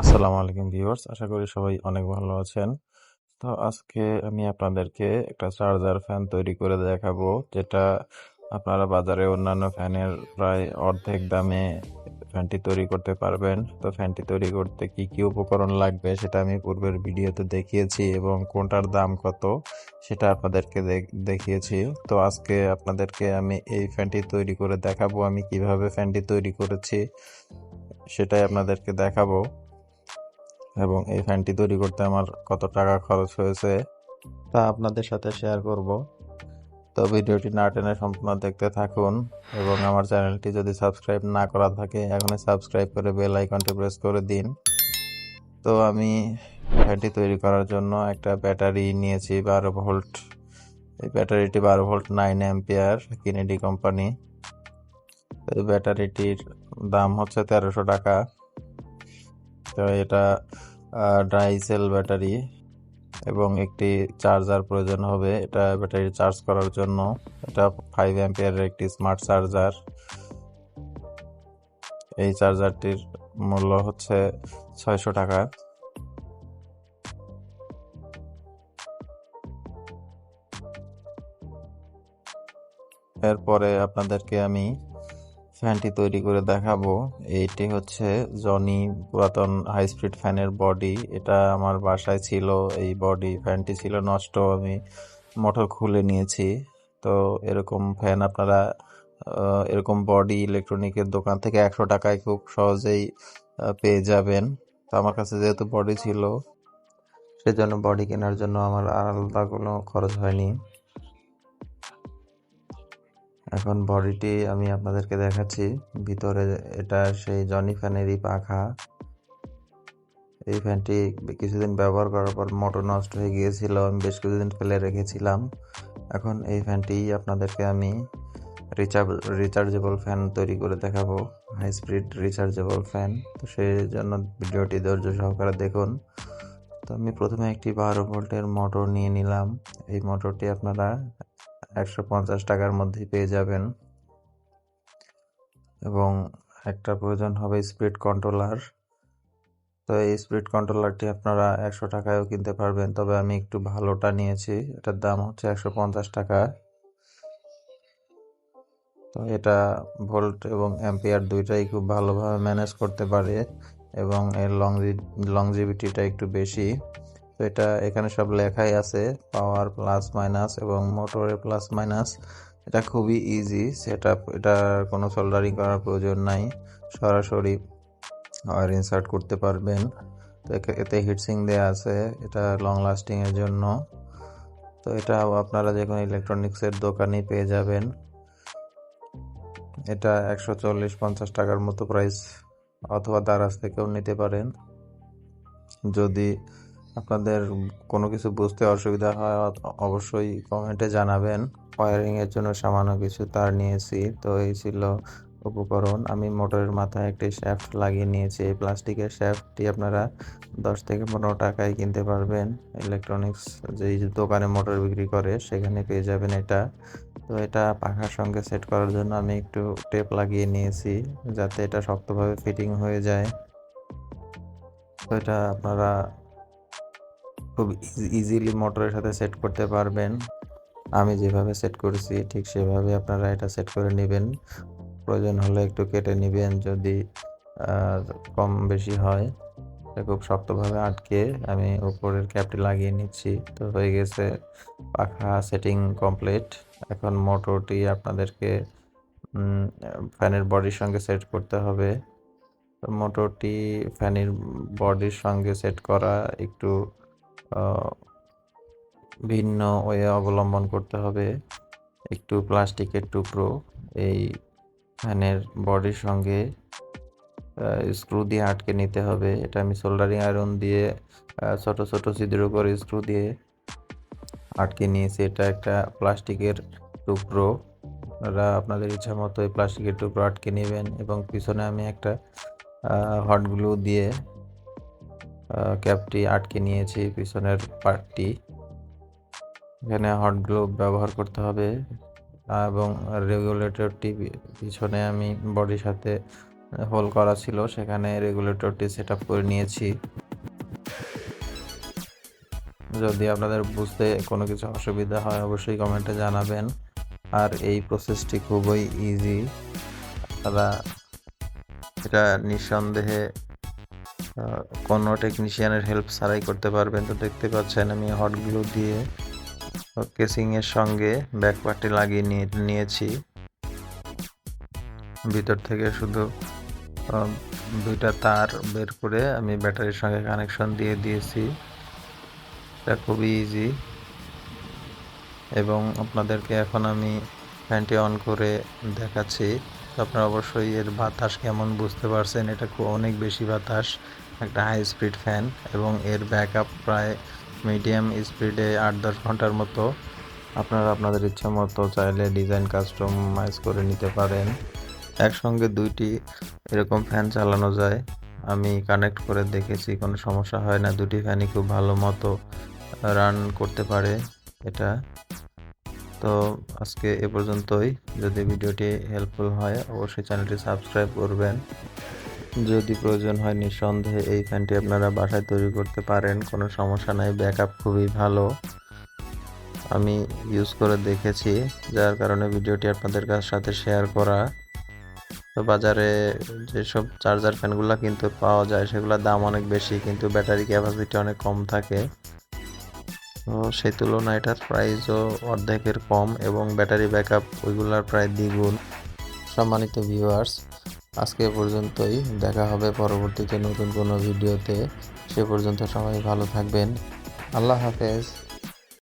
আসসালামু আলাইকুম ভিউয়ার্স, আশা করি সবাই অনেক ভালো আছেন। তো আজকে আমি আপনাদেরকে একটা চার্জার ফ্যান তৈরি করে দেখাবো, যেটা আপনারা বাজারে অন্যান্য ফ্যানের প্রায় অর্ধেক দামে ফ্যানটি তৈরি করতে পারবেন। তো ফ্যানটি তৈরি করতে কি কি উপকরণ লাগবে সেটা আমি পূর্বের ভিডিওতে দেখিয়েছি এবং কোনটার দাম কত সেটা আপনাদেরকে দেখ- দেখিয়েছি। তো আজকে আপনাদেরকে আমি এই ফ্যানটি তৈরি করে দেখাবো, আমি কীভাবে ফ্যানটি তৈরি করেছি সেটাই আপনাদেরকে দেখাবো। এবং এই ফ্যানটি তৈরি করতে আমার কত টাকা খরচ হয়েছে তা আপনাদের সাথে শেয়ার করব। তো ভিডিওটি না টেনে সম্পূর্ণ দেখতে থাকুন এবং আমার চ্যানেলটি যদি সাবস্ক্রাইব না করা থাকে, এখনই সাবস্ক্রাইব করে বেল আইকনটি প্রেস করে দিন। তো আমি ফ্যানটি তৈরি করার জন্য একটা ব্যাটারি নিয়েছি বারো ভোল্ট। এই ব্যাটারিটি বারো volt nine ampere Kennedy company এই ব্যাটারিটির দাম হচ্ছে তেরোশো টাকা। তো এটা ড্রাই সেল ব্যাটারি এবং একটি চার্জার প্রয়োজন হবে। এটা ব্যাটারি চার্জ করার জন্য। এটা ফাইভ অ্যাম্পিয়ারের একটি স্মার্ট চার্জার এই চার্জারটির মূল্য হচ্ছে ছয়শো টাকা। এরপরে আপনাদেরকে আমি ফ্যানটি তৈরি করে দেখাবো। এইটি হচ্ছে জনি পুরাতন হাই স্পিড ফ্যানের বডি এটা আমার বাসায় ছিল, এই বডি ফ্যানটি ছিল নষ্ট, আমি মোটর খুলে নিয়েছি। তো এরকম ফ্যান আপনারা এরকম বডি ইলেকট্রনিকের দোকান থেকে একশো টাকায় খুব সহজেই পেয়ে যাবেন। তো আমার কাছে যেহেতু বডি ছিল, সেজন্য বডি কেনার জন্য আমার আলাদা কোনো খরচ হয়নি। এখন বডিটি আমি আপনাদেরকে দেখাচ্ছি। ভিতরে এটা সেই জনি ফ্যানেরই পাখা। এই ফ্যানটি কিছুদিন ব্যবহার করার পর মোটর নষ্ট হয়ে গিয়েছিল, আমি বেশ কিছুদিন ফেলে রেখেছিলাম। এখন এই ফ্যানটি আপনাদেরকে আমি রিচার্জ রিচার্জেবল ফ্যান তৈরি করে দেখাবো। High speed rechargeable fan. তো সেই জন্য ভিডিওটি ধৈর্য সহকারে দেখুন। তো আমি প্রথমে একটি বারো ভোল্টের মোটর নিয়ে নিলাম। এই মোটরটি আপনারা একশো পঞ্চাশ টাকার মধ্যেই পেয়ে যাবেন। এবং একটা প্রয়োজন হবে স্পিড কন্ট্রোলার। তো এই স্পিড কন্ট্রোলারটি আপনারা একশো টাকায়ও কিনতে পারবেন। তবে আমি একটু ভালোটা নিয়েছি। এটার দাম হচ্ছে একশো পঞ্চাশ টাকা। তো এটা ভোল্ট এবং অ্যাম্পিয়ার দুইটাই খুব ভালোভাবে ম্যানেজ করতে পারে এবং এর লংজি, লংজিভিটিটা একটু বেশি। তো এটা এখানে সব লেখাই আছে পাওয়ার প্লাস মাইনাস এবং মোটরের প্লাস মাইনাস এটা খুবই ইজি সেটা এটার কোনো সোল্ডারিং করার প্রয়োজন নাই। সরাসরি ওয়ার ইনসার্ট করতে পারবেন। তো এতে হিটসিং দেওয়া আছে, এটা লং লাস্টিংয়ের জন্য। তো এটা আপনারা যে কোনো ইলেকট্রনিক্সের দোকানেই পেয়ে যাবেন। এটা একশো চল্লিশ, পঞ্চাশ টাকার মতো প্রাইস অথবা দারাজ থেকেও নিতে পারেন। যদি আপনাদের কোনো কিছু বুঝতে অসুবিধা হয় অবশ্যই কমেন্টে জানাবেন। ওয়ারিং এর জন্য সামান্য কিছু তার নিয়েছি, তো এই ছিল উপকরণ। আমি মোটরের মাথায় একটি শ্যাফট লাগিয়ে নিয়েছি। এই প্লাস্টিকের শ্যাফটটি আপনারা দশ থেকে পনেরো টাকায় কিনতে পারবেন। ইলেকট্রনিক্স যেই দোকানে মোটর বিক্রি করে, সেখানে পেয়ে যাবেন এটা। তো এটা পাখার সঙ্গে সেট করার জন্য আমি একটু টেপ লাগিয়ে নিয়েছি, যাতে এটা শক্তভাবে ফিটিং হয়ে যায়। তো এটা আপনারা খুব ইজিলি মোটরের সাথে সেট করতে পারবেন। আমি যেভাবে সেট করেছি, ঠিক সেভাবে আপনারা এটা সেট করে নেবেন। প্রয়োজন হলে একটু কেটে নেবেন যদি কম বেশি হয়। এটা খুব শক্তভাবে আটকে আমি উপরের ক্যাপটি লাগিয়ে নিচ্ছি। তো হয়ে গেছে পাখা সেটিং কমপ্লিট এখন মোটরটি আপনাদেরকে ফ্যানের বডির সঙ্গে সেট করতে হবে। মোটরটি ফ্যানের বডির সঙ্গে সেট করা একটু ভিন্ন ওয়ে অবলম্বন করতে হবে। একটু প্লাস্টিকের টুকরো এই ফ্যানের বডির সঙ্গে স্ক্রু দিয়ে আটকে নিতে হবে। এটা আমি সোল্ডারিং আয়রন দিয়ে ছোট ছোট ছিদ্র করে স্ক্রু দিয়ে আটকে নিয়েছি। এটা একটা প্লাস্টিকের টুকরো আপনারা, আপনাদের ইচ্ছা মতো এই প্লাস্টিকের টুকরো আটকে নেবেন এবং পিছনে আমি একটা হট গ্লু দিয়ে ক্যাপটি আটকে নিয়েছি, পিছনের পার্টটি। এখানে হট গ্লু ব্যবহার করতে হবে এবং রেগুলেটরটি পিছনে আমি বডির সাথে হোল করা ছিল, সেখানে রেগুলেটরটি সেট করে নিয়েছি। যদি আপনাদের বুঝতে কোনো কিছু অসুবিধা হয়, অবশ্যই কমেন্টে জানাবেন। আর এই প্রসেসটি খুবই ইজি তারা এটা নিঃসন্দেহে কোনো টেকনিশিয়ানের হেল্প ছাড়াই করতে পারবেন। তো দেখতে পাচ্ছেন আমি হট গ্লু দিয়ে কেসিংয়ের সঙ্গে ব্যাক পার্টটি লাগিয়ে নিয়ে, নিয়েছি। ভিতর থেকে শুধু দুইটা তার বের করে আমি ব্যাটারির সঙ্গে কানেকশন দিয়ে দিয়েছি। এটা খুবই ইজি এবং আপনাদেরকে এখন আমি ফ্যানটি অন করে দেখাচ্ছি। আপনারা অবশ্যই এর বাতাস কেমন বুঝতে পারছেন? এটা অনেক বেশি বাতাস। একটা হাই স্পিড ফ্যান এবং এর ব্যাকআপ প্রায় মিডিয়াম স্পিডে আট দশ ঘণ্টার মতো আপনারা আপনাদের ইচ্ছা মতো চাইলে ডিজাইন কাস্টমাইজ করে নিতে পারেন। একসঙ্গে দুইটি এরকম ফ্যান চালানো যায়। আমি কানেক্ট করে দেখেছি, কোনো সমস্যা হয় না। দুটি ফ্যানই খুব ভালো মতো রান করতে পারে এটা। তো আজকে এ পর্যন্তই। যদি ভিডিওটি হেল্পফুল হয়, অবশ্যই চ্যানেলটি সাবস্ক্রাইব করবেন। যদি প্রয়োজন হয় নিঃসন্দেহে এই ফ্যানটি আপনারা বাসায় তৈরি করতে পারেন, কোনো সমস্যা নাই, ব্যাকআপ খুবই ভালো। আমি ইউজ করে দেখেছি, যার কারণে ভিডিওটি আপনাদের সাথে শেয়ার করা। তো বাজারে যেসব চার্জার ফ্যানগুলো কিন্তু পাওয়া যায়, সেগুলোর দাম অনেক বেশি, কিন্তু ব্যাটারি ক্যাপাসিটি অনেক কম থাকে। তো সেই তুলনায় এটার প্রাইসও অর্ধেকের কম এবং ব্যাটারি ব্যাকআপ ওইগুলার প্রায় দ্বিগুণ। সম্মানিত ভিউয়ার্স আজকে পর্যন্তই। দেখা হবে পরবর্তীতে নতুন কোনো ভিডিওতে। সে পর্যন্ত সবাই ভালো থাকবেন। আল্লাহ হাফেজ।